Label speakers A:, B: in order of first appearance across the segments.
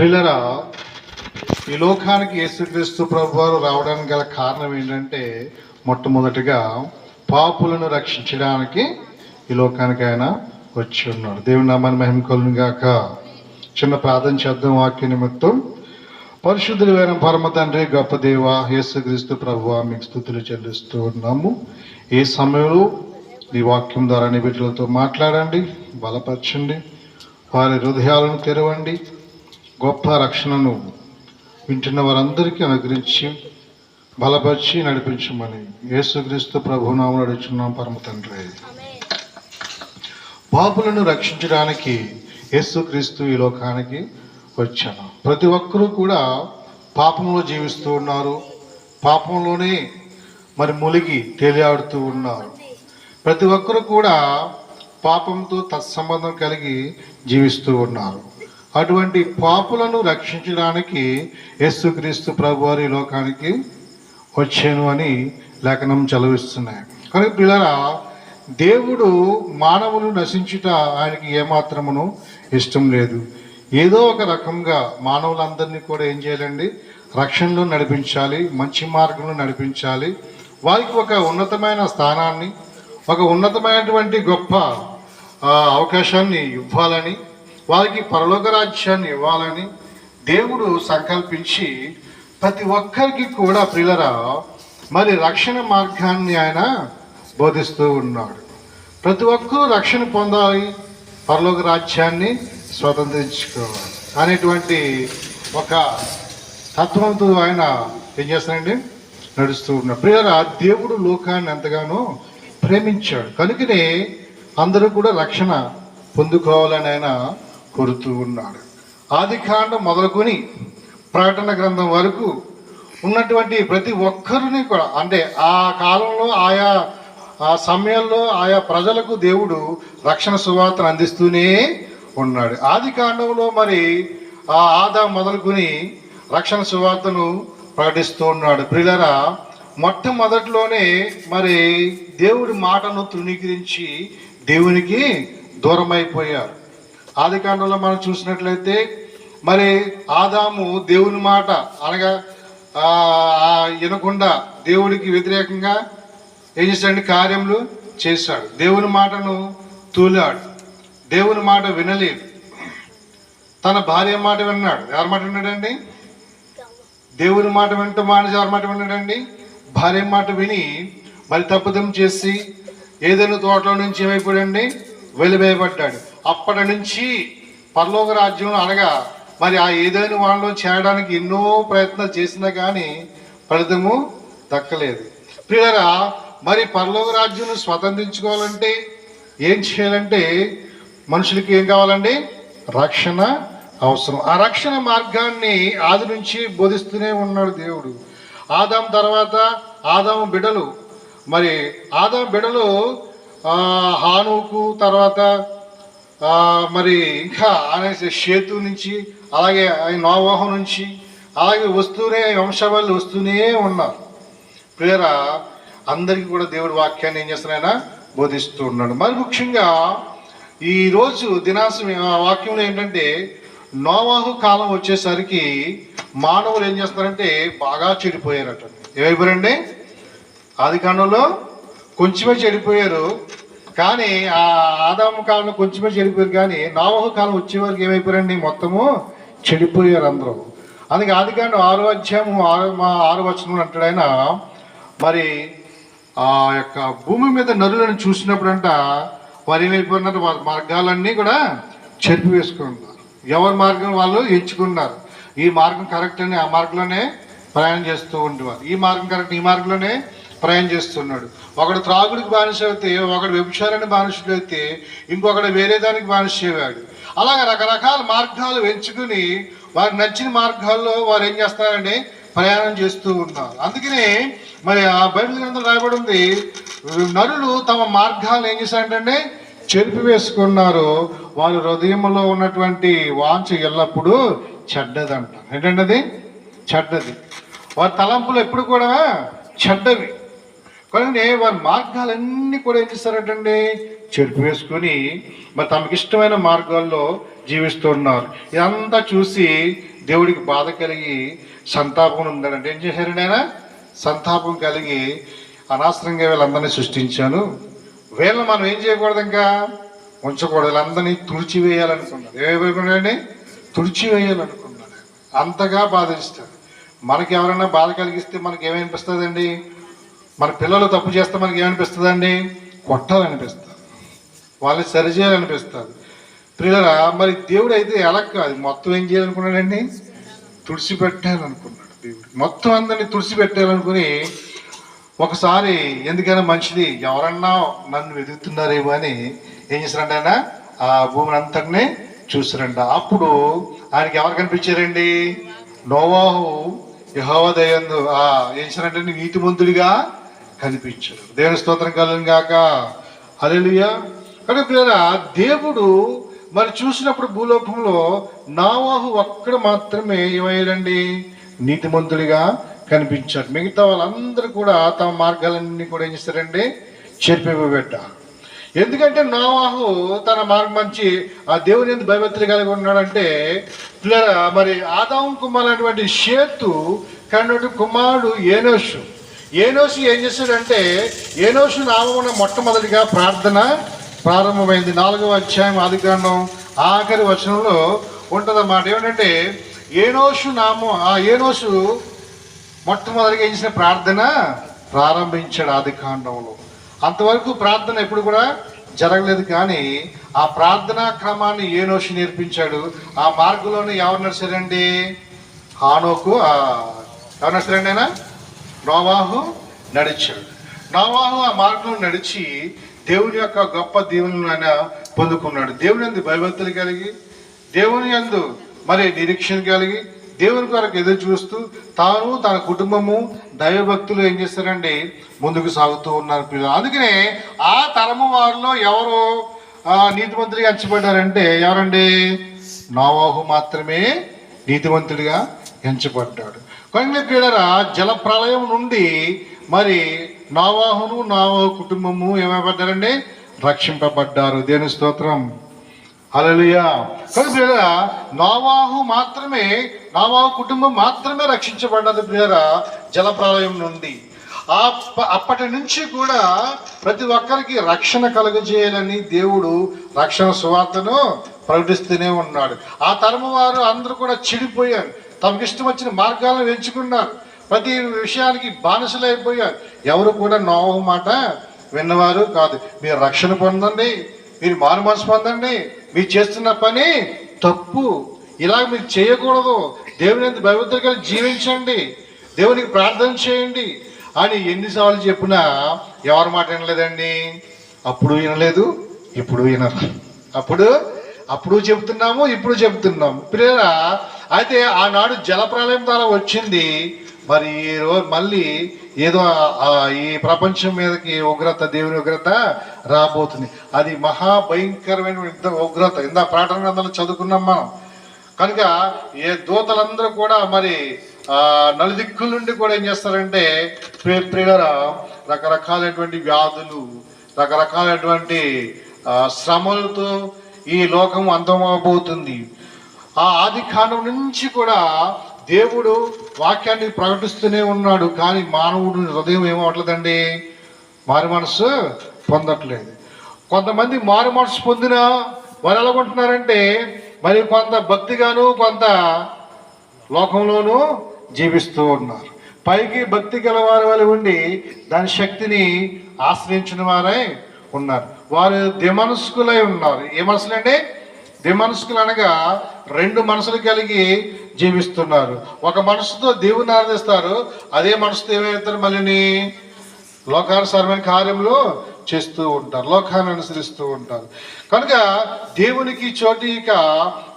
A: ప్రిలరా ఈ లోకానికి యేసుక్రీస్తు ప్రభు వారు రావడానికి గల కారణం ఏంటంటే మొట్టమొదటిగా పాపులను రక్షించడానికి ఈ లోకానికి ఆయన వచ్చి ఉన్నాడు. దేవుని నామాన్ని మహిమకులను గాక. చిన్న ప్రార్థన చేద్దాం వాక్య నిమిత్తం. పరిశుద్ధులు వేరం పరమ తండ్రి గొప్ప దేవ యేసుక్రీస్తు ప్రభు మీకు స్థుతులు చెల్లిస్తూ ఉన్నాము. ఏ సమయంలో ఈ వాక్యం ద్వారా నీ బిడ్డలతో మాట్లాడండి బలపరచండి వారి హృదయాలను తెరవండి గొప్ప రక్షణను వింటున్న వారందరికీ అనుగ్రహించి బలపరిచి నడిపించమని యేసుక్రీస్తు ప్రభునామం నడుచున్నాం పరమ తండ్రి. పాపులను రక్షించడానికి యేసుక్రీస్తు ఈ లోకానికి వచ్చాను. ప్రతి ఒక్కరూ కూడా పాపంలో జీవిస్తూ ఉన్నారు. పాపంలోనే మరి ములిగి తేలియాడుతూ ఉన్నారు. ప్రతి ఒక్కరూ కూడా పాపంతో తత్సంబంధం కలిగి జీవిస్తూ ఉన్నారు. అటువంటి పాపులను రక్షించడానికి యేసుక్రీస్తు ప్రభు వారి లోకానికి వచ్చాను అని లేఖనం చదివిస్తున్నాయి. కనుక పిల్లరా దేవుడు మానవులు నశించుట ఆయనకి ఏమాత్రమును ఇష్టం లేదు. ఏదో ఒక రకంగా మానవులందరినీ కూడా ఏం చేయాలండి? రక్షణలో నడిపించాలి మంచి మార్గంలో నడిపించాలి. వారికి ఒక ఉన్నతమైన స్థానాన్ని ఒక ఉన్నతమైనటువంటి గొప్ప అవకాశాన్ని ఇవ్వాలని వారికి పరలోక రాజ్యాన్ని ఇవ్వాలని దేవుడు సంకల్పించి ప్రతి ఒక్కరికి కూడా ప్రిలరా మరి రక్షణ మార్గాన్ని ఆయన బోధిస్తూ ఉన్నాడు. ప్రతి ఒక్కరూ రక్షణ పొందాలి పరలోక రాజ్యాన్ని స్వతంత్రించుకోవాలి అనేటువంటి ఒక తత్వంతో ఆయన ఏం చేస్తానండి నడుస్తూ ఉన్నాడు. ప్రియరా దేవుడు లోకాన్ని ఎంతగానో ప్రేమించాడు. కనుకనే అందరూ కూడా రక్షణ పొందుకోవాలని ఆయన కోరుతూ ఉన్నాడు. ఆది కాండం మొదలుకొని ప్రకటన గ్రంథం వరకు ఉన్నటువంటి ప్రతి ఒక్కరిని కూడా అంటే ఆ కాలంలో ఆయా ఆ సమయంలో ఆయా ప్రజలకు దేవుడు రక్షణ సువార్తను అందిస్తూనే ఉన్నాడు. ఆది కాండంలో మరి ఆ ఆదా మొదలుకొని రక్షణ సువార్తను ప్రకటిస్తూ ఉన్నాడు. ప్రిలరా మొట్టమొదటిలోనే మరి దేవుడి మాటను తృణీకరించి దేవునికి దూరమైపోయారు. ఆది కాండంలో మనం చూసినట్లయితే మరి ఆదాము దేవుని మాట అనగా వినకుండా దేవుడికి వ్యతిరేకంగా ఏం చేశాడు కార్యములు చేశాడు. దేవుని మాటను తూలాడు. దేవుని మాట వినలేదు. తన భార్య మాట విన్నాడు. ఎవరి మాట విన్నాడండి? దేవుని మాట వింటూ మానేసి ఎవరి మాట విన్నాడండి? భార్య మాట విని మరి తప్పుదం చేసి ఏదైనా తోటలో నుంచి ఏమైపోయాడండి? వెలివేయబడ్డాడు. అప్పటి నుంచి పరలోక రాజ్యం అనగా మరి ఆ ఏదైనా వాళ్ళలో చేరడానికి ఎన్నో ప్రయత్నాలు చేసినా కానీ ఫలితము దక్కలేదు. ప్రియరా మరి పరలోక రాజ్యం స్వతంత్రించుకోవాలంటే ఏం చేయాలంటే మనుషులకి ఏం కావాలండి? రక్షణ అవసరం. ఆ రక్షణ మార్గాన్ని ఆది నుంచి బోధిస్తూనే ఉన్నాడు దేవుడు. ఆదాం తర్వాత ఆదాము బిడలు మరి ఆదాం బిడలు హానుకు తర్వాత మరి ఇంకా ఆయన షేతు నుంచి అలాగే ఆయన నోవాహం నుంచి అలాగే వస్తూనే వంశవాళ్ళు వస్తూనే ఉన్నారు. ప్రియరా అందరికీ కూడా దేవుడి వాక్యాన్ని ఏం చేస్తున్నాయన బోధిస్తూ ఉన్నాడు. మరి ముఖ్యంగా ఈరోజు దినాసం ఆ వాక్యంలో ఏంటంటే నోవాహు కాలం వచ్చేసరికి మానవులు ఏం చేస్తారంటే బాగా చెడిపోయారట. ఏమైపోయారండి? ఆది కాండంలో కొంచెమే చెడిపోయారు కానీ ఆ ఆదాము కాలంలో కొంచెమే చెడిపోయారు కానీ నామహ కాలం వచ్చే వరకు ఏమైపోయారండి మొత్తము? చెడిపోయారు అందరూ. అందుకే ఆది కాండం ఆరో అధ్యాయము ఆరో మా ఆరో వచనం అంటాడు ఆయన మరి ఆ యొక్క భూమి మీద నరులను చూసినప్పుడంట వారు ఏమైపోయినారు? వారి మార్గాలన్నీ కూడా చెరిపివేసుకున్నారు. ఎవరి మార్గం వాళ్ళు ఎంచుకున్నారు. ఈ మార్గం కరెక్ట్ అని ఆ మార్గంలోనే ప్రయాణం చేస్తూ ఉండేవారు. ఈ మార్గం కరెక్ట్ ఈ మార్గంలోనే ప్రయాణం చేస్తున్నాడు. ఒకడు త్రాగుడికి బానిస అయితే ఒకడు వ్యభిచారాన్ని బానిసడు అయితే ఇంకొకడు వేరే దానికి బానిసేవాడు అయ్యాడు. అలాగే రకరకాల మార్గాలు ఎంచుకుని వారికి నచ్చిన మార్గాల్లో వారు ఏం చేస్తారంటే ప్రయాణం చేస్తూ ఉన్నారు. అందుకనే మరి ఆ బైబిల్ గ్రంథం రాయబడి ఉంది నరులు తమ మార్గాలను ఏం చేశారంటే చెరిపి వేసుకున్నారు. వారి హృదయంలో ఉన్నటువంటి వాంఛ ఎల్లప్పుడూ చెడ్డదంట. ఏంటంటే అది చెడ్డది. వారి తలంపులు ఎప్పుడు కూడా చెడ్డవి. కానీ వారి మార్గాలన్నీ కూడా ఏం చేస్తారటండి? చెరుపు వేసుకొని మరి తమకి ఇష్టమైన మార్గాల్లో జీవిస్తున్నారు ఇదంతా చూసి దేవుడికి బాధ కలిగి సంతాపం ఉందంటే ఏం చేశారండి ఆయన సంతాపం కలిగి అనవసరంగా వీళ్ళందరినీ సృష్టించాను. వీళ్ళని మనం ఏం చేయకూడదు ఇంకా? ఉంచకూడదు. వీళ్ళందరినీ తుడిచివేయాలనుకున్నాడు ఏమైపోయినాడండి తుడిచివేయాలనుకున్నాడు అంతగా బాధిస్తాడు మనకి ఎవరైనా బాధ కలిగిస్తే మనకి ఏమనిపిస్తుందండి? మన పిల్లలు తప్పు చేస్తే మనకి ఏమనిపిస్తుందండి? కొట్టాలనిపిస్తుంది. వాళ్ళని సరిచేయాలనిపిస్తుంది పిల్లరా మరి దేవుడు అయితే ఎలా కాదు మొత్తం ఏం చేయాలనుకున్నాడండి? తుడిచిపెట్టాలనుకున్నాడు దేవుడు. మొత్తం అందరినీ తుడిచిపెట్టాలనుకుని ఒకసారి ఎందుకైనా మంచిది ఎవరన్నా నన్ను వెతుకుతున్నారేమో అని ఏం చేశారంట ఆయన? ఆ భూమిని అంతటినీ చూసారంట అప్పుడు ఆయనకి ఎవరు కనిపించారండి? నోవాహు యహోవదయందు ఆ ఏం చేశారంటే నీతిమంతుడిగా కనిపించారు దేవుని స్తోత్రం కలను గాక. హల్లెలూయా. కానీ ప్రేర దేవుడు మరి చూసినప్పుడు భూలోకంలో నావాహు ఒక్కడు మాత్రమే ఏమయ్యాడండి? నీతిమంతుడిగా కనిపించాడు. మిగతా వాళ్ళందరూ కూడా తమ మార్గాలన్నీ కూడా ఏం చేస్తారండి? చెరిపివేయబెట్టారు ఎందుకంటే నావాహు తన మార్గం మంచి ఆ దేవుని ఎందుకు భయభక్తులు కలిగి ఉన్నాడంటే పిల్లరా మరి ఆదాం కుమార్ అనేటువంటి షేతు కన్నుడు కుమారుడు ఏనోషు ఏనోషు ఏం చేశాడంటే ఏనోషు నామమున మొట్టమొదటిగా ప్రార్థన ప్రారంభమైంది. నాలుగవ అధ్యాయం ఆదికాండం ఆఖరి వచనంలో ఉంటుందన్నమాట. ఏమిటంటే ఏనోషు నామం ఆ ఏనోషు మొట్టమొదటిగా ఏం చేసిన ప్రార్థన? ప్రారంభించాడు ఆది కాండంలో. అంతవరకు ప్రార్థన ఎప్పుడు కూడా జరగలేదు కానీ ఆ ప్రార్థనా క్రమాన్ని ఏనోషి నేర్పించాడు. ఆ మార్గంలోనే ఎవరు నడిచారండి? హానోకు ఎవరు నడిచారండి ఆయన? నోవాహు నడిచాడు. నోవాహు ఆ మార్గంలో నడిచి దేవుని యొక్క గొప్ప దీవెనలను ఆయన పొందుకున్నాడు. దేవుని అందు భయభక్తులు కలిగి దేవుని యందు మరి నిరీక్షణ కలిగి దేవుని కొరకు ఎదురు చూస్తూ తాను తన కుటుంబము దైవభక్తులు ఏం చేస్తారండి? ముందుకు సాగుతూ ఉన్నారు పిల్లలు. అందుకనే ఆ తరము వారిలో ఎవరు ఆ, నీతిమంతుడిగా ఎంచబడ్డారంటే ఎవరండి? నోవాహు మాత్రమే నీతివంతుడిగా ఎంచబడ్డాడు. కొన్ని పిల్లరా జల ప్రళయం నుండి మరి నావాహును నావాహు కుటుంబము ఏమైపడ్డారండి రక్షింపబడ్డారు. దేని స్తోత్రం? అలలియా కానీ ప్రియరా నావాహు మాత్రమే నావాహు కుటుంబం మాత్రమే రక్షించబడ్డది ప్రియరా జలప్రలయం నుండి. ఆ అప్పటి నుంచి కూడా ప్రతి ఒక్కరికి రక్షణ కలుగజేయాలని దేవుడు రక్షణ సువార్తను ప్రకటిస్తూనే ఉన్నాడు. ఆ తరము వారు అందరూ కూడా చెడిపోయారు. తమకు ఇష్టం వచ్చిన మార్గాలను ఎంచుకున్నారు. ప్రతి విషయానికి బానిసలైపోయారు ఎవరు కూడా నోవ మాట విన్నవారు కాదు. మీరు రక్షణ పొందండి. మీరు మారు మనసు పొందండి. మీరు చేస్తున్న పని తప్పు. ఇలా మీరు చేయకూడదు. దేవుని ఎంత భయభక్తులు జీవించండి. దేవునికి ప్రార్థన చేయండి. అని ఎన్నిసార్లు చెప్పినా ఎవరి మాట వినలేదండి. అప్పుడు వినలేదు ఇప్పుడు వినరు. అప్పుడు అప్పుడు చెబుతున్నాము ఇప్పుడు చెబుతున్నాము ప్రేర అయితే ఆనాడు జలప్రలయం ద్వారా వచ్చింది. మరి ఈ రోజు మళ్ళీ ఏదో ఈ ప్రపంచం మీదకి ఉగ్రత దేవుని ఉగ్రత రాబోతుంది. అది మహాభయంకరమైన ఉగ్రత. ఇందా ప్రార్థన గ్రంథాలు చదువుకున్నాం మనం. కనుక ఏ దూతలందరూ కూడా మరి ఆ నలుదిక్కుల నుండి కూడా ఏం చేస్తారంటే ప్రియులరా రకరకాలైనటువంటి వ్యాధులు రకరకాలైనటువంటి శ్రమలతో ఈ లోకం అంతమవబోతుంది. ఆ ఆది కాండం నుంచి కూడా దేవుడు వాక్యాన్ని ప్రకటిస్తూనే ఉన్నాడు కానీ మానవుడు హృదయం ఏమవట్లేదండి? మారు మనసు పొందట్లేదు. కొంతమంది మారు మనసు పొందిన వారు ఎలాగుంటున్నారంటే మరి కొంత భక్తిగాను కొంత లోకంలోనూ జీవిస్తూ ఉన్నారు. పైకి భక్తి గల వారి వల్ల ఉండి దాని శక్తిని ఆశ్రయించిన వారై ఉన్నారు. వారు దిమనస్కులై ఉన్నారు. ఏ మనసులండి? ద్విమనసుకులు అనగా రెండు మనసులు కలిగి జీవిస్తున్నారు. ఒక మనసుతో దేవుని ఆరాధిస్తారు అదే మనసుతో ఏమవుతారు మళ్ళీ లోకానుసారమైన కార్యములు చేస్తూ ఉంటారు లోకాన్ని అనుసరిస్తూ ఉంటారు. కనుక దేవునికి చోటు ఇక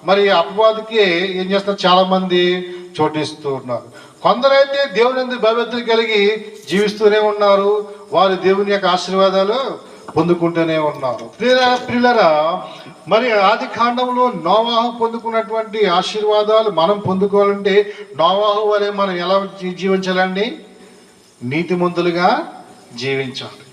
A: మరి అపవాదికి ఏం చేస్తారు? చాలా మంది చోటిస్తూ ఉన్నారు. కొందరైతే దేవుని ఎందుకు కలిగి జీవిస్తూనే ఉన్నారు. వారు దేవుని యొక్క ఆశీర్వాదాలు పొందుకుంటూనే ఉన్నారు. ప్రియుల ప్రియులరా మరి ఆది కాండంలో నోవాహు పొందుకున్నటువంటి ఆశీర్వాదాలు మనం పొందుకోవాలంటే నోవాహు వలె మనం ఎలా జీవించాలండి? నీతిమంతులుగా జీవించాలి.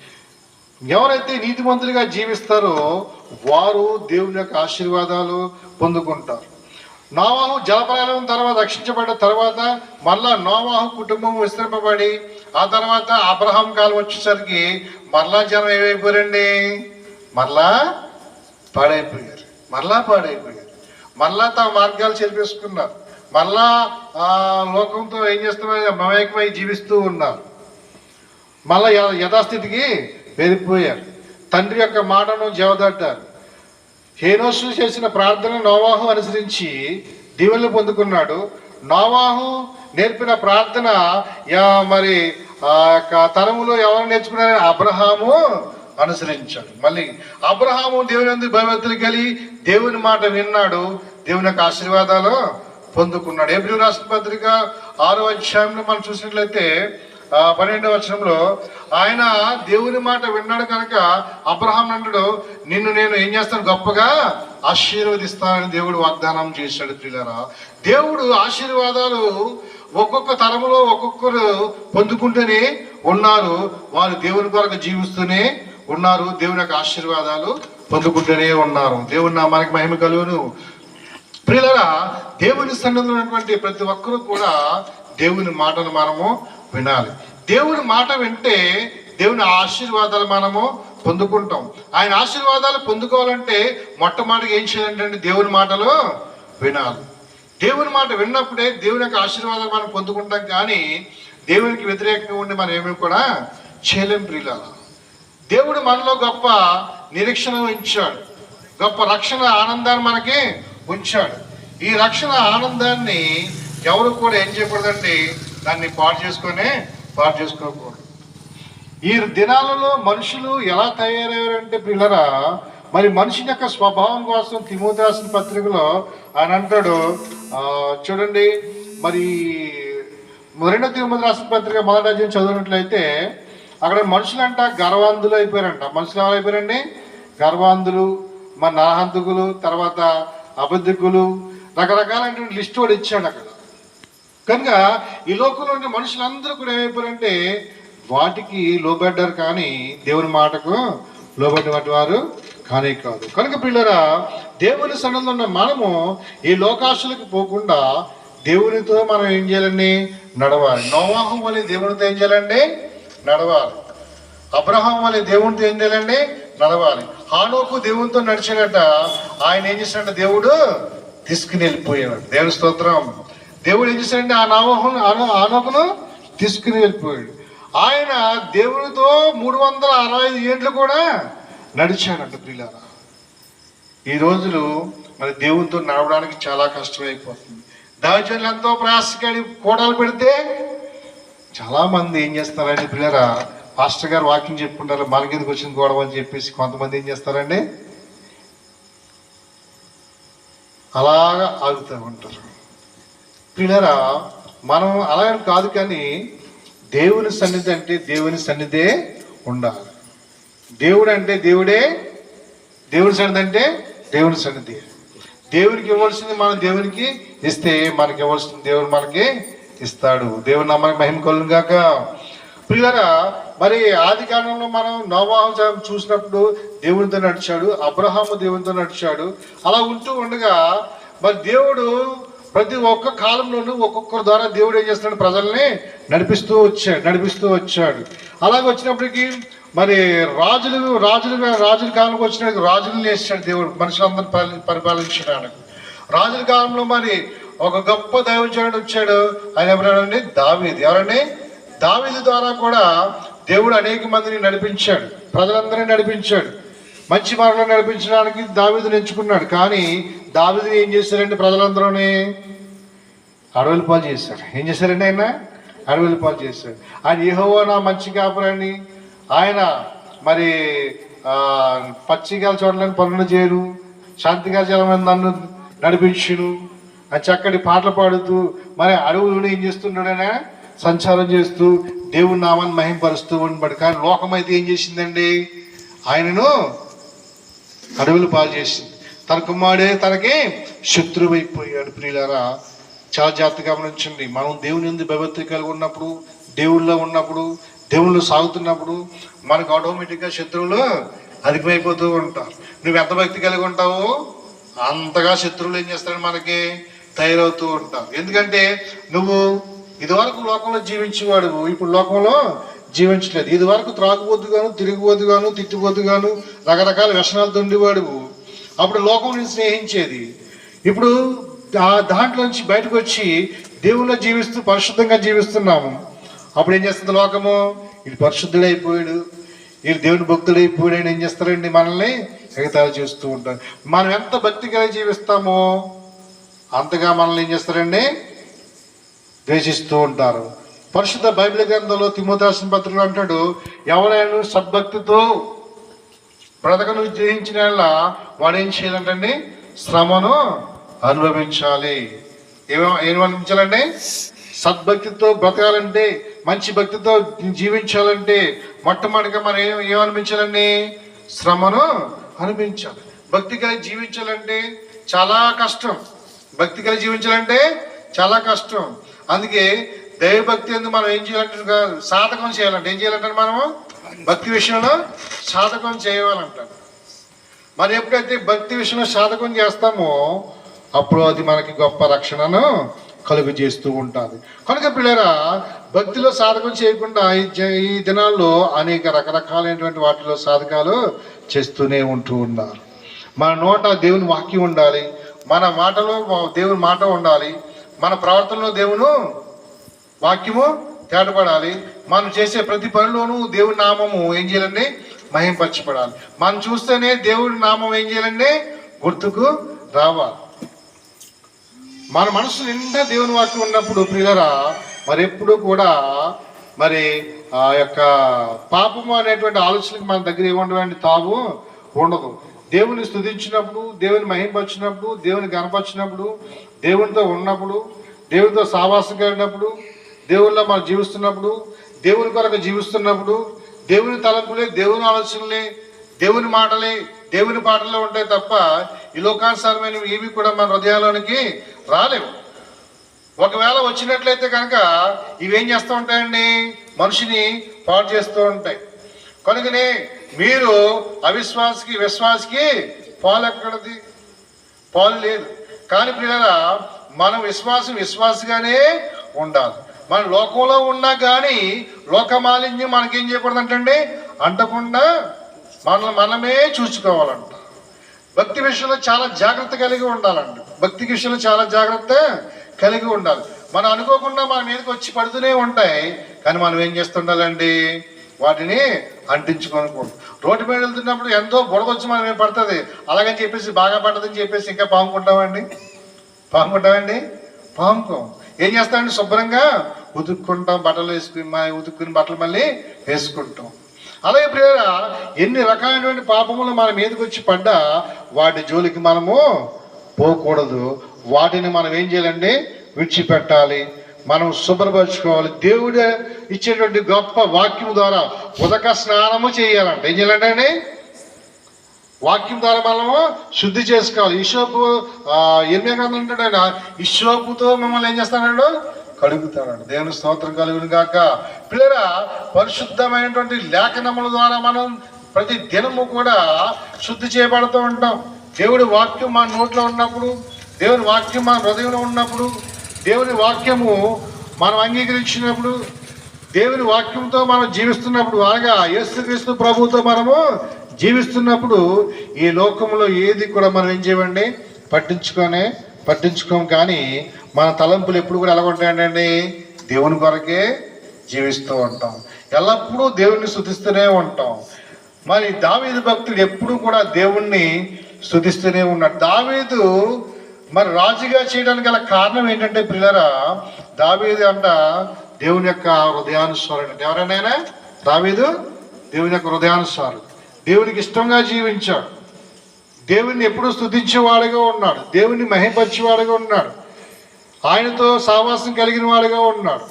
A: ఎవరైతే నీతిమంతులుగా జీవిస్తారో వారు దేవుని యొక్క ఆశీర్వాదాలు పొందుకుంటారు. నోవాహు జలప్రయాణం తర్వాత రక్షించబడిన తర్వాత మరలా నోవాహు కుటుంబం విస్తరింపబడి ఆ తర్వాత అబ్రహాం కాలం వచ్చేసరికి మరలా జనం ఏమైపోయారండి? మరలా పాడైపోయారు. మరలా పాడైపోయారు. మరలా తమ మార్గాలు చెరిపేసుకున్నారు. మరలా లోకంతో ఏం చేస్తున్నారు? మమేకమై జీవిస్తూ ఉన్నారు. మళ్ళా యథాస్థితికి వెళ్ళిపోయారు. తండ్రి యొక్క మాటను జవదట్టారు హేనోసు చేసిన ప్రార్థన నోవాహు అనుసరించి దీవెనలు పొందుకున్నాడు. నోవాహు నేర్పిన ప్రార్థన యా- మరి ఆ యొక్క తరములో ఎవరు నేర్చుకున్నారని అబ్రహాము అనుసరించాడు. మళ్ళీ అబ్రహాము దేవుని ఎందుకు భయభక్తులు కలిగి దేవుని మాట విన్నాడు. దేవుని యొక్క ఆశీర్వాదాలు పొందుకున్నాడు. ఏప్రిల్ రాష్ట్ర పత్రిక ఆరో అధ్యాయంలో మనం చూసినట్లయితే పన్నెండవ వచనంలో ఆయన దేవుని మాట విన్నాడు కనుక అబ్రహాం అంటాడు నిన్ను నేను ఏం చేస్తాను? గొప్పగా ఆశీర్వదిస్తానని దేవుడు వాగ్దానం చేశాడు ప్రియులరా. దేవుడు ఆశీర్వాదాలు ఒక్కొక్క తరములో ఒక్కొక్కరు పొందుకుంటూనే ఉన్నారు. వారు దేవుని కొరకు జీవిస్తూనే ఉన్నారు. దేవుని యొక్క ఆశీర్వాదాలు పొందుకుంటూనే ఉన్నారు. దేవుని నామానికి మహిమ కలుగును. ప్రియులరా దేవుని సన్నిధిలో ఉన్నటువంటి ప్రతి ఒక్కరూ కూడా దేవుని మాటను మనము వినాలి. దేవుని మాట వింటే దేవుని ఆశీర్వాదాలు మనము పొందుకుంటాం. ఆయన ఆశీర్వాదాలు పొందుకోవాలంటే మొట్టమొదటిగా ఏం చేయాలంటే దేవుని మాటలు వినాలి. దేవుని మాట విన్నప్పుడే దేవుని యొక్క ఆశీర్వాదాలు మనం పొందుకుంటాం కానీ దేవునికి వ్యతిరేకంగా ఉండి మనం ఏమీ కూడా చేయలేం ప్రియులారా. దేవుడు మనలో గొప్ప నిరీక్షణ ఉంచాడు. గొప్ప రక్షణ ఆనందాన్ని మనకి ఉంచాడు. ఈ రక్షణ ఆనందాన్ని ఎవరు కూడా ఏం చేయకూడదండి? దాన్ని పాడు చేసుకొని పాడు చేసుకోకూడదు. ఈ దినాలలో మనుషులు ఎలా తయారయ్యారంటే పిల్లరా మరి మనిషి యొక్క స్వభావం కోసం తిమోతి రాసిన పత్రికలో ఆయన అంటాడు చూడండి మరి రెండో తిరుమతి రాసిన పత్రిక మొదటి అధ్యయనం చదివినట్లయితే అక్కడ మనుషులంట గర్వాంధులు అయిపోయారంట. మనుషులు ఎవరైపోయారండి గర్వాంధులు మన నరహంతకులు తర్వాత అబద్ధికులు రకరకాలైనటువంటి లిస్ట్ వాడు ఇచ్చాడు అక్కడ. కనుక ఈ లోకంలో ఉండే మనుషులందరూ కూడా ఏమైపోయారంటే వాటికి లోబడ్డారు కానీ దేవుని మాటకు లోబడినటువంటి వారు కానే కాదు. కనుక పిల్లరా దేవుని సన్నిధిలో ఉన్న మనము ఈ లోకాశులకు పోకుండా దేవునితో మనం ఏం చేయాలండి? నడవాలి. నోవాహం వల్ల దేవునితో ఏం చేయాలండి? నడవాలి. అబ్రహాం వల్ల దేవునితో ఏం చేయాలండి? నడవాలి. హానోకు దేవునితో నడిచాడట ఆయన ఏం చేసినట్ట దేవుడు తీసుకుని వెళ్ళిపోయాడు. దేవుని స్తోత్రం. దేవుడు ఏం చేశాడంటే ఆ నామోహం ఆనోకును తీసుకుని వెళ్ళిపోయాడు. ఆయన దేవునితో మూడు వందల అరవై ఐదు ఏండ్లు కూడా నడిచాడంట ప్రియులారా. ఈ రోజులు మరి దేవునితో నడవడానికి చాలా కష్టమైపోతుంది. దావచనులు ఎంతో ప్రయాసకాడి కోటాలు పెడితే చాలామంది ఏం చేస్తారండి పిల్లరా పాస్టర్ గారు వాకింగ్ చెప్పుకుంటారు మనకెందుకు వచ్చింది గొడవ అని చెప్పేసి కొంతమంది ఏం చేస్తారండి అలాగా ఆగుతూ ఉంటారు. పిల్లరా మనం అలా కాదు కానీ దేవుని సన్నిధి అంటే దేవుని సన్నిధే ఉండాలి. దేవుడు అంటే దేవుడే దేవుని సన్నిధి అంటే దేవుని సన్నిధి. దేవునికి ఇవ్వాల్సింది మనం దేవునికి ఇస్తే మనకి ఇవ్వాల్సింది దేవుడు మనకి ఇస్తాడు. దేవుని నమ్మకం మహిమ కలుగు గాక. ప్రియులరా మరి ఆది కాలంలో మనం నోవాహు చూసినప్పుడు దేవునితో నడిచాడు అబ్రహాము దేవునితో నడిచాడు అలా ఉంటూ ఉండగా మరి దేవుడు ప్రతి ఒక్క కాలంలోనూ ఒక్కొక్కరి ద్వారా దేవుడు ఏం చేస్తున్నాడు? ప్రజల్ని నడిపిస్తూ వచ్చాడు నడిపిస్తూ వచ్చాడు. అలాగే వచ్చినప్పటికీ మరి రాజులు రాజులు రాజుల కాలంకి వచ్చిన రాజులను చేశాడు దేవుడు మనుషులందరూ పరి- పరిపాలించడానికి రాజుల కాలంలో మరి ఒక గొప్ప దైవజనుడు వచ్చాడు. ఆయన ఎవరండి? దావీది. ఎవరండి? దావీది ద్వారా కూడా దేవుడు అనేక మందిని నడిపించాడు. ప్రజలందరినీ నడిపించాడు. మంచి మార్గంలో నడిపించడానికి దావీదుని ఎంచుకున్నాడు. కానీ దావీదుని ఏం చేశారండి ప్రజలందరూని అడవుల పాలు చేశారు ఏం చేశారండి ఆయన? అడవుల పాలు చేశాడు. ఆయన ఏహోవో నా మంచి కాపురాన్ని ఆయన మరి పచ్చిగా చూడలేని పనులు చేయరు శాంతిగా జలమైన నన్ను నడిపించును ఆ చక్కటి పాటలు పాడుతూ మరి అడవులను ఏం చేస్తున్నాడనే సంచారం చేస్తూ దేవుని నామాన్ని మహింపరుస్తూ ఉండబడు కానీ లోకం అయితే ఏం చేసిందండి? ఆయనను అడవులు పాలు చేసింది తన కుమారుడే తనకి శత్రువైపోయాడు ప్రియులారా. చాలా జాగ్రత్తగా గమనించండి. మనం దేవుని ఎందుకు భగవత్తి కలిగి ఉన్నప్పుడు దేవుళ్ళలో ఉన్నప్పుడు దేవుళ్ళు సాగుతున్నప్పుడు మనకు ఆటోమేటిక్గా శత్రువులు అధికమైపోతూ ఉంటారు. నువ్వు ఎంత భక్తి కలిగి ఉంటావో అంతగా శత్రువులు ఏం చేస్తారని మనకి తయారవుతూ ఉంటారు. ఎందుకంటే నువ్వు ఇదివరకు లోకంలో జీవించేవాడు ఇప్పుడు లోకంలో జీవించలేదు. ఇదివరకు త్రాగుబోతుగాను తిరిగిపోతుగాను తిట్టిపోతుగాను రకరకాల వ్యసనాలు ఉండేవాడు అప్పుడు లోకం నుంచి స్నేహించేది. ఇప్పుడు ఆ దాంట్లోంచి బయటకు వచ్చి దేవుళ్ళో జీవిస్తూ పరిశుద్ధంగా జీవిస్తున్నాము. అప్పుడు ఏం చేస్తుంది లోకము? ఇది పరిశుద్ధుడైపోయాడు. వీడు దేవుని భక్తుడైపోయాడు అని ఏం చేస్తారండి మనల్ని? ఎగతాళి చేస్తూ ఉంటారు. మనం ఎంత భక్తిగా జీవిస్తామో అంతగా మనల్ని ఏం చేస్తారండి? ద్వేషిస్తూ ఉంటారు. పరిశుద్ధ బైబిల్ గ్రంథంలో తిమోదాసిన పత్రులు అంటాడు ఎవరైనా సద్భక్తితో బ్రతకను జయించిన వాడు ఏం చేయాలంటండి? శ్రమను అనుభవించాలి. ఏమో ఏం అనుభవించాలండి సద్భక్తితో బ్రతకాలంటే మంచి భక్తితో జీవించాలంటే మొట్టమొదటిగా మనం ఏం ఏమనిపించాలండి శ్రమను అనిపించాలి భక్తి జీవించాలంటే చాలా కష్టం. భక్తి జీవించాలంటే చాలా కష్టం. అందుకే దైవభక్తి ఎందుకు మనం ఏం చేయాలంటే సాధకం చేయాలంటే ఏం చేయాలంటే మనము? భక్తి విషయంలో సాధకం చేయాలంటారు. మనం ఎప్పుడైతే భక్తి విషయంలో సాధకం చేస్తామో అప్పుడు అది మనకి గొప్ప రక్షణను కలుగు చేస్తూ ఉంటుంది. కనుక పిల్లరా భక్తిలో సాధకం చేయకుండా ఈ ఈ దినాల్లో అనేక రకరకాలైనటువంటి వాటిలో సాధకాలు చేస్తూనే ఉంటూ ఉన్నారు మన నోట దేవుని వాక్యం ఉండాలి. మన మాటలో దేవుని మాట ఉండాలి. మన ప్రవర్తనలో దేవును వాక్యము తేటపడాలి. మనం చేసే ప్రతి పనిలోనూ దేవుని నామము ఏం చేయాలండి మహింపరచబడాలి. మనం చూస్తేనే దేవుడి నామం ఏం చేయాలండి గుర్తుకు రావాలి. మన మనసు నిండా దేవుని వాక్యం ఉన్నప్పుడు ప్రియులరా మరి ఎప్పుడు కూడా మరి ఆ యొక్క పాపము అనేటువంటి ఆలోచనకి మన దగ్గర ఏముండవండి? తావు ఉండదు. దేవుని స్థుతించినప్పుడు దేవుని మహింపరిచినప్పుడు దేవుని గనపరిచినప్పుడు దేవునితో ఉన్నప్పుడు దేవునితో సావాసం కలిగినప్పుడు దేవుళ్ళ మనం జీవిస్తున్నప్పుడు దేవుని కొరకు జీవిస్తున్నప్పుడు దేవుని తలంపులే దేవుని ఆలోచనలే దేవుని మాటలే దేవుని పాటలే ఉంటాయి తప్ప ఈ లోకానుసారమైనవి ఏవి కూడా మన హృదయాలోనికి రాలేవు. ఒకవేళ వచ్చినట్లయితే కనుక ఇవేం చేస్తూ ఉంటాయండి? మనిషిని పాడు చేస్తూ ఉంటాయి. కనుకనే మీరు అవిశ్వాసకి విశ్వాసకి పాలు ఎక్కడది? పాలు లేదు. కానీ పిల్లల మనం విశ్వాసం విశ్వాసగానే ఉండాలి. మన లోకంలో ఉన్నా కానీ లోక మాలిన్యం మనకేం చేయకూడదంటండి? అంటకుండా మనల్ని మనమే చూసుకోవాలంట. భక్తి విషయంలో చాలా జాగ్రత్త కలిగి ఉండాలండి. భక్తి విషయంలో చాలా జాగ్రత్త కలిగి ఉండాలి. మనం అనుకోకుండా మన మీదకి వచ్చి పడుతూనే ఉంటాయి. కానీ మనం ఏం చేస్తుండాలండి? వాటిని అంటించుకోనుకుంటాం రోడ్డు మీద వెళ్తున్నప్పుడు ఎంతో బుడద మనం ఏం పడుతుంది. అలాగని చెప్పేసి బాగా పడుతుందని చెప్పేసి ఇంకా పాముకుంటామండి. పాముకుంటామండి? పాముకోం. ఏం చేస్తామండి? శుభ్రంగా ఉతుక్కుంటాం బట్టలు వేసుకుని ఉతుక్కుని బట్టలు మళ్ళీ వేసుకుంటాం. అలాగే ప్రేర ఎన్ని రకాలైనటువంటి పాపములు మన మీదకి వచ్చి పడ్డా వాటి జోలికి మనము పోకూడదు. వాటిని మనం ఏం చేయాలండి? విడిచిపెట్టాలి. మనం శుభ్రపరచుకోవాలి. దేవుడు ఇచ్చేటువంటి గొప్ప వాక్యం ద్వారా ఉదక స్నానము చేయాలంట. ఏం చేయాలంటే వాక్యం ద్వారా మనము శుద్ధి చేసుకోవాలి. ఇషోపు ఎనిమిది గ్రంథం అంటాడు ఆయన. ఇషోపుతో మిమ్మల్ని ఏం చేస్తాడు కడుగుతాడు దేవుని స్తోత్రం కలుగును గాక. పిల్లరా పరిశుద్ధమైనటువంటి లేఖనముల ద్వారా మనం ప్రతి దినము కూడా శుద్ధి చేయబడుతూ ఉంటాం. దేవుడి వాక్యం మన నోట్లో ఉన్నప్పుడు దేవుని వాక్యం మన హృదయంలో ఉన్నప్పుడు దేవుని వాక్యము మనం అంగీకరించినప్పుడు దేవుని వాక్యంతో మనం జీవిస్తున్నప్పుడు అనగా యేసుక్రీస్తు ప్రభుతో మనము జీవిస్తున్నప్పుడు ఈ లోకంలో ఏది కూడా మనం ఏం చేయమండి? పట్టించుకొనే పట్టించుకోం కానీ మన తలంపులు ఎప్పుడు కూడా ఎలా ఉంటాయండి దేవుని కొరకే జీవిస్తూ ఉంటాం. ఎల్లప్పుడూ దేవుణ్ణి స్థుతిస్తూనే ఉంటాం. మరి దావీదు భక్తుడు ఎప్పుడు కూడా దేవుణ్ణి స్థుతిస్తూనే ఉన్నాడు. దావీదు మరి రాజుగా చేయడానికి గల కారణం ఏంటంటే పిల్లరా దావీదు అంట దేవుని యొక్క హృదయానుస్వరం ఎవరైనా దావీదు దేవుని యొక్క హృదయానుస్వరం దేవునికి ఇష్టంగా జీవించాడు. దేవుని ఎప్పుడూ స్తుతించేవాడుగా ఉన్నాడు. దేవుని మహిపరిచేవాడుగా ఉన్నాడు. ఆయనతో సావాసం కలిగిన వాడుగా ఉన్నాడు.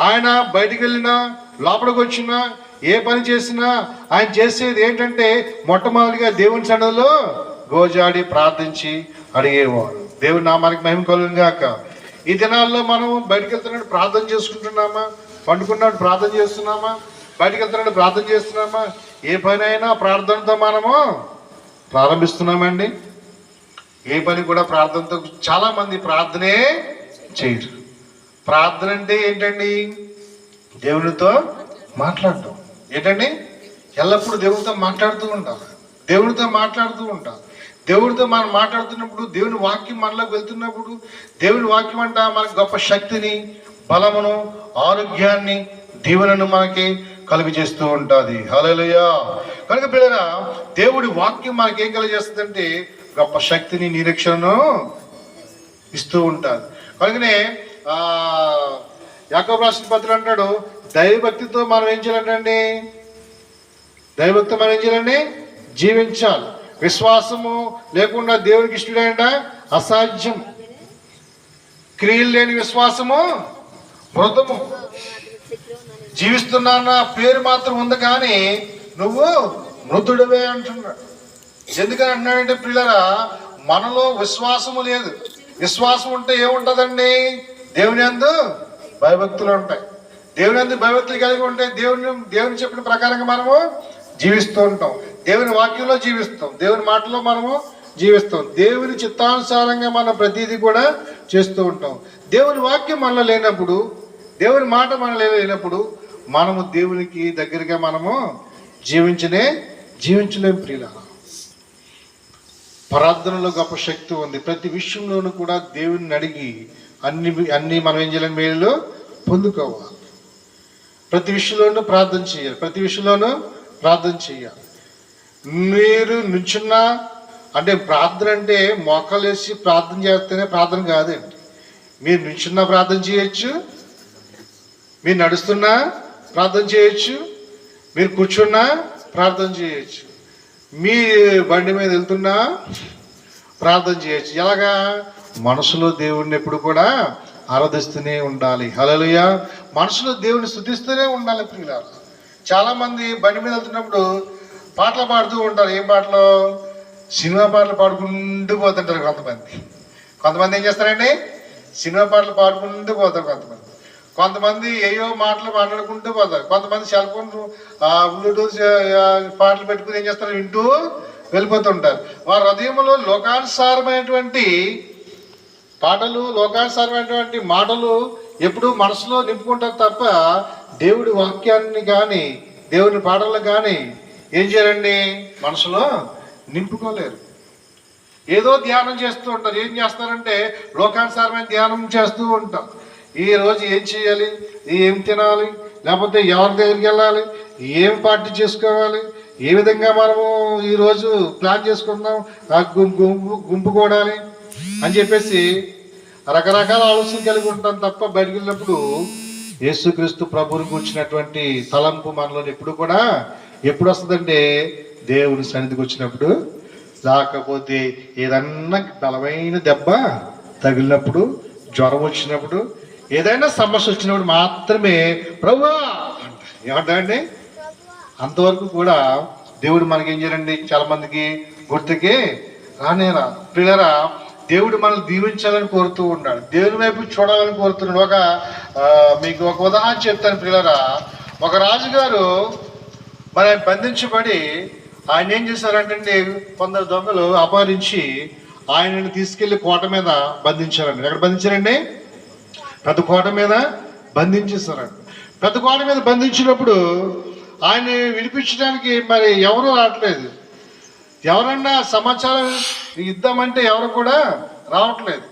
A: ఆయన బయటికి వెళ్ళినా లోపలికి వచ్చినా ఏ పని చేసినా ఆయన చేసేది ఏంటంటే మొట్టమొదటిగా దేవుని సన్నిధిలో గోజాడి ప్రార్థించి అడిగేవాడు. దేవుని నామానికి మహిమ కలుగును గాక. ఈ దినాల్లో మనం బయటికి వెళ్తున్నట్టు ప్రార్థన చేసుకుంటున్నామా? పండుకున్నట్టు ప్రార్థన చేస్తున్నామా? బయటికి వెళ్తున్నాడు ప్రార్థన చేస్తున్నామా? ఏ పని అయినా ప్రార్థనతో మనము ప్రారంభిస్తున్నామండి. ఏ పని కూడా ప్రార్థనతో చాలామంది ప్రార్థనే చేయరు. ప్రార్థన అంటే ఏంటండి? దేవునితో మాట్లాడటం. ఏంటండి? ఎల్లప్పుడూ దేవునితో మాట్లాడుతూ ఉంటాం దేవునితో మాట్లాడుతూ ఉంటాం దేవుడితో మనం మాట్లాడుతున్నప్పుడు దేవుని వాక్యం మనలోకి వెళ్తున్నప్పుడు దేవుని వాక్యం అంట మనకు గొప్ప శక్తిని బలమును ఆరోగ్యాన్ని దీవెనను మనకి కలుగజేస్తూ ఉంటుంది హలలుయా కనుక పిల్లరా దేవుడి వాక్యం మనకి ఏం గొప్ప శక్తిని నిరీక్షణను ఇస్తూ ఉంటుంది అలాగనే ఆ రాష్ట్ర పత్రులు అంటాడు దైవభక్తితో మనం ఏం చేయాలంటండి? దైవభక్తి మనం ఏం చేయాలండి? జీవించాలి. విశ్వాసము లేకుండా దేవునికి ఇష్టడైన అసాధ్యం. క్రియలు లేని విశ్వాసము మృతము. జీవిస్తున్నా పేరు మాత్రం ఉంది కానీ నువ్వు మృతుడివే అంటున్నాడు. ఎందుకని అంటున్నాడంటే పిల్లరా మనలో విశ్వాసము లేదు. విశ్వాసం ఉంటే ఏముంటదండి? దేవుని అందు భయభక్తులు ఉంటాయి. దేవుని అందు భయభక్తులు కలిగి ఉంటే దేవుని దేవుని చెప్పిన ప్రకారంగా మనము జీవిస్తూ ఉంటాం. దేవుని వాక్యంలో జీవిస్తాం. దేవుని మాటలో మనము జీవిస్తాం. దేవుని చిత్తానుసారంగా మనం ప్రతిదీ కూడా చేస్తూ ఉంటాం. దేవుని వాక్యం మనలో లేనప్పుడు దేవుని మాట మనలో లేనప్పుడు మనము దేవునికి దగ్గరగా మనము జీవించనే జీవించలేం ప్రియులారా. ప్రార్థనలో గొప్ప శక్తి ఉంది. ప్రతి విషయంలోనూ కూడా దేవుని అడిగి అన్ని అన్ని మనం ఏం చేయాలి మేలు పొందుకోవాలి. ప్రతి విషయంలోనూ ప్రార్థన చేయాలి. ప్రతి విషయంలోనూ ప్రార్థన చేయాలి. మీరు నుంచున్న అంటే ప్రార్థన అంటే మోకాలేసి ప్రార్థన చేస్తేనే ప్రార్థన కాదండి. మీరు నుంచున్న ప్రార్థన చేయొచ్చు. మీరు నడుస్తున్నా ప్రార్థన చేయొచ్చు. మీరు కూర్చున్నా ప్రార్థన చేయొచ్చు. మీ బండి మీద వెళ్తున్నా ప్రార్థన చేయొచ్చు. ఎలాగా? మనసులో దేవుడిని ఎప్పుడు కూడా ఆరాధిస్తూనే ఉండాలి. హలలుయ మనసులో దేవుని శుద్ధిస్తూనే ఉండాలి ప్రియులారా. చాలా మంది బండి మీద వెళ్తున్నప్పుడు పాటలు పాడుతూ ఉంటారు. ఏం పాటలు? సినిమా పాటలు పాడుకుంటూ పోతుంటారు కొంతమంది. కొంతమంది ఏం చేస్తారండి? సినిమా పాటలు పాడుకుంటూ పోతారు కొంతమంది. కొంతమంది ఏయో మాటలు మాట్లాడుకుంటూ పోతారు. కొంతమంది సెల్ ఫోన్ బ్లూటూత్ పాటలు పెట్టుకుని ఏం చేస్తారు? వింటూ వెళ్ళిపోతుంటారు. వారి హృదయంలో లోకానుసారమైనటువంటి పాటలు లోకానుసారమైనటువంటి మాటలు ఎప్పుడూ మనసులో నింపుకుంటారు తప్ప దేవుడి వాక్యాన్ని కానీ దేవుని పాటలు కానీ ఏం చేయాలండి? మనసులో నింపుకోలేరు. ఏదో ధ్యానం చేస్తూ ఉంటారు. ఏం చేస్తారంటే లోకానుసారమైన ధ్యానం చేస్తూ ఉంటాం. ఈ రోజు ఏం చేయాలి? ఏం తినాలి? లేకపోతే ఎవరి దగ్గరికి వెళ్ళాలి? ఏం పార్టీ చేసుకోవాలి? ఏ విధంగా మనము ఈరోజు ప్లాన్ చేసుకుంటున్నాం? ఆ గుంపు గుంపు కూడాలి అని చెప్పేసి రకరకాల ఆలోచన కలిగి ఉంటాం తప్ప బయటకు వెళ్ళినప్పుడు యేసుక్రీస్తు ప్రభుని కూర్చున్నటువంటి తలంపు మనలో ఎప్పుడు కూడా ఎప్పుడు వస్తుందంటే దేవుని సన్నిధికి వచ్చినప్పుడు. లేకపోతే ఏదన్నా బలమైన దెబ్బ తగిలినప్పుడు జ్వరం వచ్చినప్పుడు ఏదైనా సమస్య వచ్చినప్పుడు మాత్రమే ప్రభు ఏమంటాడండి అంతవరకు కూడా దేవుడు మనకి ఏం చేయాలండి? చాలా మందికి గుర్తుకి రానేరా పిల్లరా దేవుడు మనల్ని దీవించాలని కోరుతూ ఉన్నాడు. దేవుని వైపు చూడాలని కోరుతున్నాడు. ఒక మీకు ఒక ఉదాహరణ చెప్తాను పిల్లరా ఒక రాజుగారు మరి ఆయన బంధించబడి ఆయన ఏం చేశారంటే కొందరు దొంగలు అపహరించి ఆయనను తీసుకెళ్ళి కోట మీద బంధించారండి. ఎక్కడ బంధించారండి? పెద్ద కోట మీద బంధించేస్తారండి పెద్ద కోట మీద బంధించినప్పుడు ఆయన విడిపించడానికి మరి ఎవరు రావట్లేదు. ఎవరన్నా సమాచారం ఇద్దామంటే ఎవరు కూడా రావట్లేదు.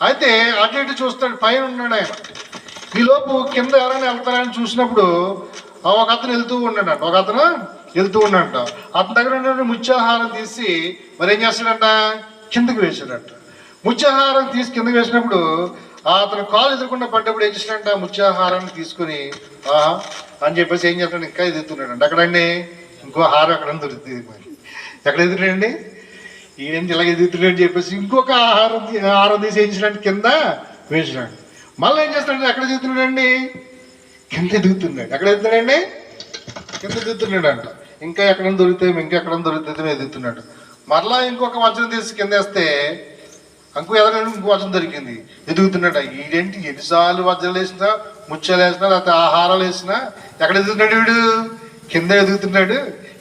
A: అయితే అటు ఇటు చూస్తాడు పైన ఉన్నాడు ఆయన. ఈలోపు కింద ఎవరైనా వెళ్తారని చూసినప్పుడు ఒక అతను వెళ్తూ ఉన్నాడంట. ఒక అతను వెళ్తూ ఉన్నాడంట. అతని దగ్గర ఉన్న ముత్యాహారం తీసి మరి ఏం చేస్తాడంట? కిందకి వేసాడంట ముత్యాహారం తీసి కిందకి వేసినప్పుడు అతను కాలు ఎదురకుండా పడ్డప్పుడు ఏం చేసినట్ట ముత్యాహారాన్ని తీసుకుని ఆహా అని చెప్పేసి ఏం చేస్తాడు? ఇంకా ఎదుగుతున్నాడంట. అక్కడండి ఇంకో హారం అక్కడ దొరుకుతుంది మరి ఎక్కడ ఎదురండి ఈయన ఇలా ఎదుగుతున్నాడు చెప్పేసి ఇంకొక ఆహారం ఆహారం తీసి ఏం చేసినట్టు కింద వేసినాడు మళ్ళీ ఏం చేస్తాడు ఎక్కడ ఎదుగుతున్నాడండి? కింద ఎదుగుతున్నాడు. ఎక్కడ ఎదుగుతున్నాడండి? కింద ఎదుగుతున్నాడు అంట ఇంకా ఎక్కడ దొరికితే ఇంకా ఎక్కడ దొరికితే ఎదుగుతున్నాడు. మరలా ఇంకొక వచనం తీసి కింద వేస్తే ఇంకో ఎదగడం ఇంకో వజ్రం దొరికింది. ఎదుగుతున్నాడు ఈడేంటి ఎన్నిసార్లు వజ్రాలు వేసినా ముత్యాలు వేసినా లేకపోతే ఆహారాలు వేసినా ఎక్కడ ఎదుగుతున్నాడు వీడు? కింద ఎదుగుతున్నాడు.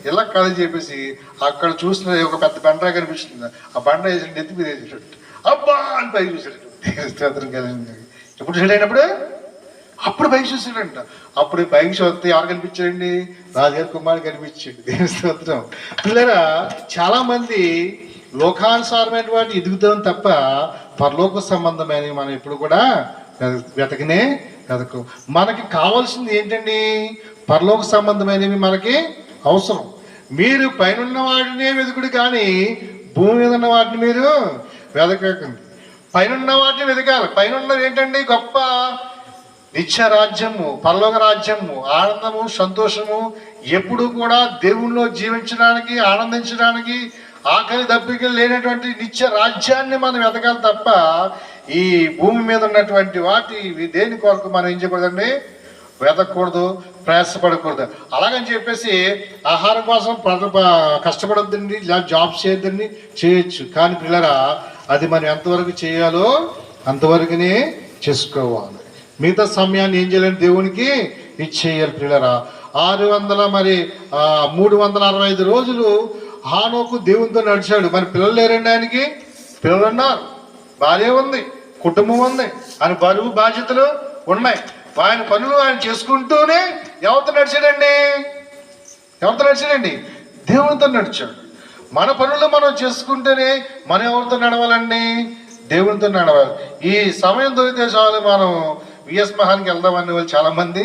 A: ఇలా కథ చెప్పేసి అక్కడ చూసిన ఒక పెద్ద బండ కనిపిస్తుంది. ఆ బండ వేసి ఎత్తి మీద వేసేటట్టు. అబ్బా అని పైకి చూసాడు స్తోత్రం కదండి. ఎప్పుడు చూడైనప్పుడు అప్పుడు పైకి చూసాడంట అప్పుడు పైకి చూస్తే ఎవరు కనిపించాడండి? రాజుగారి కుమార్ కనిపించాడు. దేవుని పిల్లరా చాలా మంది లోకానుసారమైన వాటి ఎదుగుతాం తప్ప పరలోక సంబంధమైన మనం ఎప్పుడు కూడా వెతకనే వెతకు. మనకి కావాల్సింది ఏంటండి? పరలోక సంబంధమైనవి మనకి అవసరం. మీరు పైన వాటినే వెతుకుడు కానీ భూమి మీద ఉన్న వాటిని మీరు వెతకండి పైన వాటిని వెతకాలి. పైన ఉన్నది ఏంటండి? గొప్ప నిత్య రాజ్యము పరలోక రాజ్యము ఆనందము సంతోషము ఎప్పుడు కూడా దేవుణ్ణిలో జీవించడానికి ఆనందించడానికి ఆకలి దప్పికలు లేనటువంటి నిత్య రాజ్యాన్ని మనం వెతకాలి తప్ప ఈ భూమి మీద ఉన్నటువంటి వాటి దేని కొరకు మనం ఏం చేయకూడదండి? వెతకూడదు ప్రయాసపడకూడదు. అలాగని చెప్పేసి ఆహారం కోసం పడ- ప- కష్టపడొద్దండి జాబ్ చేయొద్దండి చేయొచ్చు. కానీ పిల్లరా అది మనం ఎంతవరకు చేయాలో అంతవరకునే చేసుకోవాలి. మిగతా సమయాన్ని ఏం చేయాలని దేవునికి ఇచ్చేయాలి పిల్లరా. ఆరు వందల మరి మూడు వందల అరవై ఐదు రోజులు హానోకు దేవునితో నడిచాడు. మరి పిల్లలు లేరండి ఆయనకి? పిల్లలు ఉన్నారు భార్య ఉంది కుటుంబం ఉంది. ఆయన బరువు బాధ్యతలు ఉన్నాయి. ఆయన పనులు ఆయన చేసుకుంటూనే ఎవరితో నడిచాడండి. ఎవరితో నడిచాడండి. దేవునితో నడిచాడు. మన పనులు మనం చేసుకుంటేనే మనం ఎవరితో నడవాలండి. దేవునితో నడవాలి. ఈ సమయం దొరికితే చాలు మనం విఎస్ మహాన్కి వెళ్దామనే వాళ్ళు చాలామంది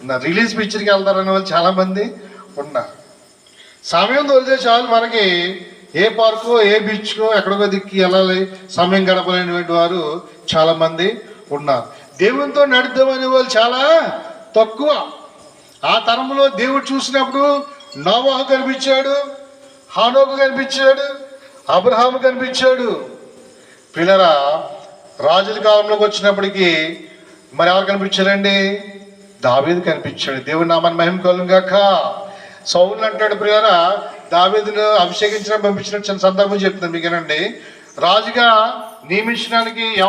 A: ఉన్నారు. రిలీజ్ పిక్చర్కి వెళ్తారనే వాళ్ళు చాలామంది ఉన్నారు. సమయం తొలితే చాలు మనకి. ఏ పార్కో ఏ బీచ్కో ఎక్కడికో దిక్కి వెళ్ళాలి. సమయం గడపలేనిటువంటి వారు చాలామంది ఉన్నారు. దేవునితో నడుద్దామనే వాళ్ళు చాలా తక్కువ. ఆ తరంలో దేవుడు చూసినప్పుడు నోవాహు కనిపించాడు హానోకు కనిపించాడు అబ్రహాము కనిపించాడు. పిల్లరా రాజుల కాలంలోకి వచ్చినప్పటికీ మరి ఎవరు కనిపించారండి? దావీదు కనిపించాడు. దేవుడు నామని మహిమ కలుగు కాక సౌలు అంటాడు ప్రియరా దావీదును అభిషేకించడం పంపించిన చిన్న సందర్భం చెప్తున్నాను మీకేనండి? రాజుగా నియమించడానికి